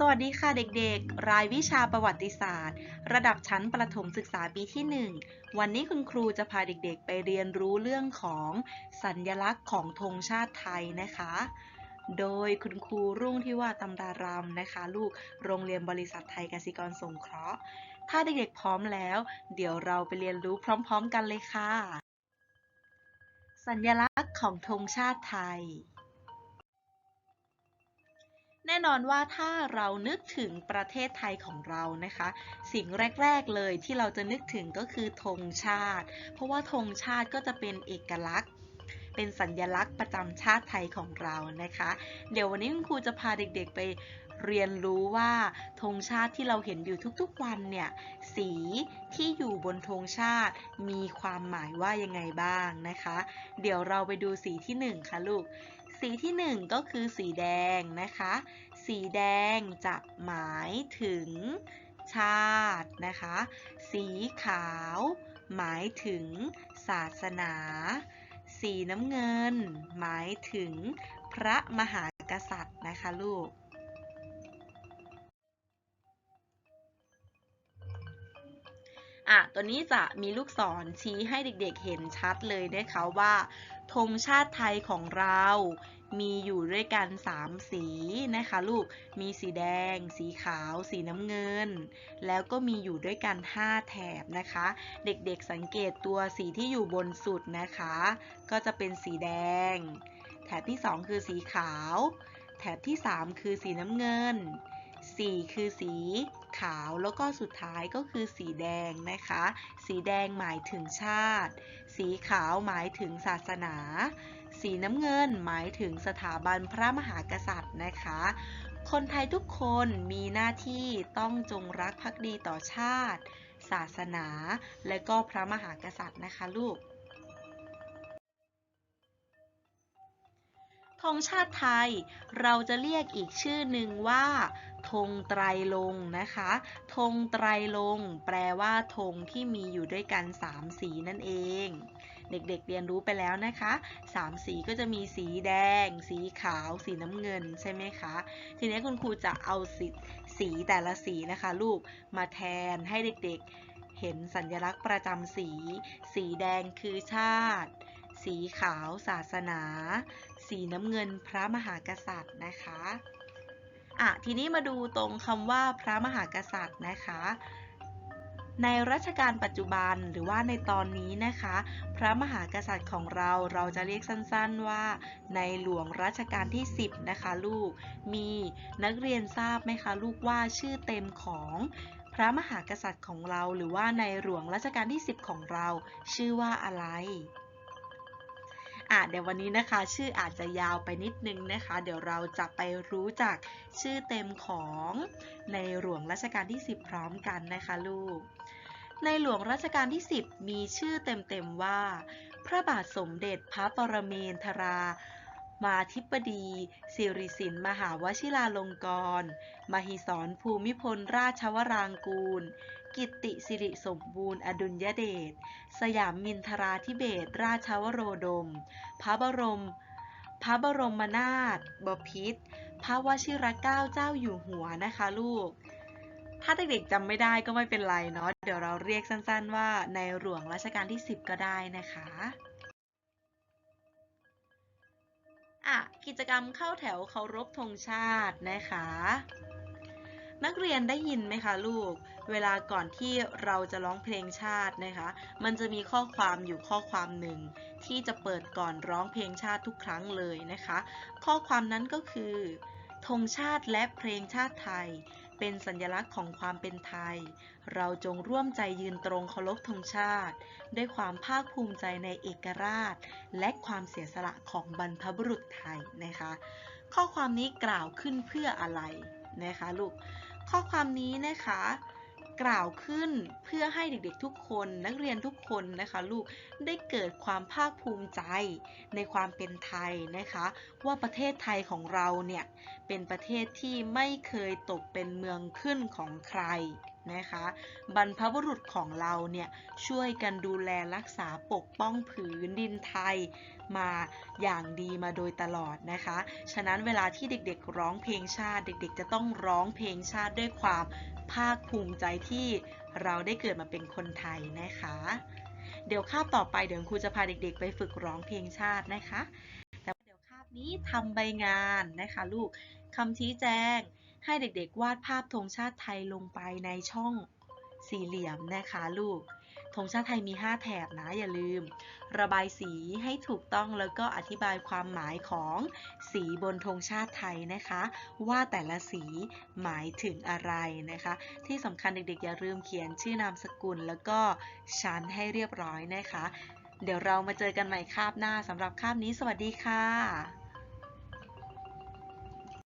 สวัสดีค่ะเด็กๆ รายวิชาประวัติศาสตร์ ระดับชั้นประถมศึกษาปีที่ 1 วันนี้คุณครูจะพาเด็กๆ ไปเรียนรู้เรื่องของสัญลักษณ์ของธงชาติไทยนะคะ โดยคุณครูรุ่งที่ว่าตำรารำนะคะ ลูกโรงเรียนบริษัทไทยกสิกรสงเคราะห์ ถ้าเด็กๆพร้อมแล้ว เดี๋ยวเราไปเรียนรู้พร้อม ๆ กันเลยค่ะ สัญลักษณ์ของธงชาติไทย แน่นอนว่าถ้าเรานึกถึงประเทศไทยของเรานะคะ สิ่งแรก ๆ เลยที่เราจะนึกถึงก็คือธงชาติ เพราะว่าธงชาติก็จะเป็นเอกลักษณ์ เป็นสัญลักษณ์ประจำชาติไทยของเรานะคะ เดี๋ยววันนี้คุณครูจะพาเด็กๆไปเรียนรู้ว่าธงชาติที่เราเห็นอยู่ทุกๆวันเนี่ย สีที่อยู่บนธงชาติมีความหมายว่ายังไงบ้างนะคะ เดี๋ยวเราไปดูสีที่หนึ่งค่ะลูก สีที่หนึ่งก็คือสีแดงนะคะ สีแดงจะหมายถึงชาตินะคะ สีขาว หมายถึงศาสนา สีน้ำเงิน หมายถึงพระมหากษัตริย์นะคะลูก อะตัวนี้จะมีลูกศรชี้ให้เด็กๆเห็นชัดเลยนะคะว่าธงชาติไทยของเรา มีอยู่ด้วยกัน 3 สีนะคะลูก มีสีแดง สีขาว สีน้ำเงิน แล้วก็มีอยู่ด้วยกัน 5 แถบนะคะ เด็กๆสังเกตตัวสีที่อยู่บนสุดนะคะ ก็จะเป็นสีแดง แถบที่ 2 คือสีขาว แถบที่ 3 คือสีน้ำเงิน 4 คือสีขาวแล้วก็สุดท้ายก็คือสีแดงนะคะ สีแดงหมายถึงชาติ สีขาวหมายถึงศาสนา สีน้ำเงินหมายถึงสถาบันพระมหากษัตริย์นะคะ คนไทยทุกคนมีหน้าที่ต้องจงรักภักดีต่อชาติ ศาสนา และก็พระมหากษัตริย์นะคะลูก ธงชาติไทย เราจะเรียกอีกชื่อหนึ่งว่าธงไตรลงนะคะธงไตรลง แปลว่าธงที่มีอยู่ด้วยกัน 3 สีนั่นเอง เด็กๆเเรียนรู้ไปแล้วนะคะ 3 สีก็จะมีสีแดง สีขาว สีน้ำเงินใช่ไหมคะ ทีนี้คุณครูจะเอาสีสีแต่ละสีนะคะ ลูกมาแทนให้เด็กๆ เห็นสัญลักษณ์ประจำสี สีแดงคือชาติ สีขาวศาสนา สีน้ำเงินพระมหากษัตริย์นะคะอะทีนี้มาดูตรงคำว่าพระมหากษัตริย์นะคะ ในรัชกาลปัจจุบันหรือว่าในตอนนี้นะคะ พระมหากษัตริย์ของเราเราจะเรียกสั้นๆว่า ในหลวงรัชกาลที่ 10 นะคะลูก มีนักเรียนทราบไหมคะลูกว่าชื่อเต็มของพระมหากษัตริย์ของเราหรือว่าในหลวงรัชกาลที่ 10 ของเรา ชื่อว่าอะไร อะเดี๋ยววันนี้นะคะ ชื่ออาจจะยาวไปนิดนึงนะคะ เดี๋ยวเราจะไปรู้จักชื่อเต็มของในหลวงรัชกาลที่ 10 พร้อมกันนะคะลูก ในหลวงรัชกาลที่ 10 มีชื่อเต็มๆว่า พระบาทสมเด็จพระปรเมนทรา มาธิบดี สิริสินมหาวชิราลงกรณ์มหิศรภูมิพลราชวรางกูล กิติสิริสมบูรณ์ อดุลยเดช สยามมินทราธิเบศราชวโรดม พระบรม พระบรมนาถบพิตรพระวชิรเกล้าเจ้าอยู่หัวนะคะลูก ถ้าเด็กๆจำไม่ได้ก็ไม่เป็นไรเนาะ เดี๋ยวเราเรียกสั้นๆว่าในหลวงรัชกาลที่ 10 ก็ได้นะคะ อะกิจกรรมเข้าแถวเคารพธงชาตินะคะ นักเรียนได้ยินไหมคะลูก เวลาก่อนที่เราจะร้องเพลงชาตินะคะ มันจะมีข้อความอยู่ข้อความหนึ่ง ที่จะเปิดก่อนร้องเพลงชาติทุกครั้งเลยนะคะ ข้อความนั้นก็คือธงชาติและเพลงชาติไทย เป็นสัญลักษณ์ของความเป็นไทย เราจงร่วมใจยืนตรงเคารพธงชาติ ด้วยความภาคภูมิใจในเอกราช และความเสียสละของบรรพบุรุษไทยนะคะ ข้อความนี้กล่าวขึ้นเพื่ออะไรนะคะลูก ข้อความนี้นะคะ กล่าวขึ้นเพื่อให้เด็กๆทุกคนนักเรียนทุกคนนะคะลูกได้เกิดความภาคภูมิใจในความเป็นไทยนะคะ ว่าประเทศไทยของเราเนี่ยเป็นประเทศที่ไม่เคยตกเป็นเมืองขึ้นของใครนะคะ บรรพบุรุษของเราเนี่ยช่วยกันดูแลรักษาปกป้องผืนดินไทยมาอย่างดีมาโดยตลอดนะคะ ฉะนั้นเวลาที่เด็กๆร้องเพลงชาติ เด็กๆ จะต้องร้องเพลงชาติด้วยความ ภาคภูมิใจที่เราได้เกิดมาเป็นคนไทยนะคะ เดี๋ยวคาบต่อไปเดี๋ยวครูจะพาเด็กๆ ไปฝึกร้องเพลงชาตินะคะ แต่เดี๋ยวคาบนี้ทำใบงานนะคะ ลูกคำชี้แจงให้เด็กๆ วาดภาพธงชาติไทยลงไปในช่องสี่เหลี่ยมนะคะลูก ธงชาติไทยมี 5 แถบนะอย่าลืม ระบายสีให้ถูกต้องแล้วก็อธิบายความหมายของสีบนธงชาติไทยนะคะ ว่าแต่ละสีหมายถึงอะไรนะคะ ที่สำคัญเด็กๆ อย่าลืมเขียนชื่อนามสกุลแล้วก็ชั้นให้เรียบร้อยนะคะ เดี๋ยวเรามาเจอกันใหม่คาบหน้าสำหรับคาบนี้ สวัสดีค่ะ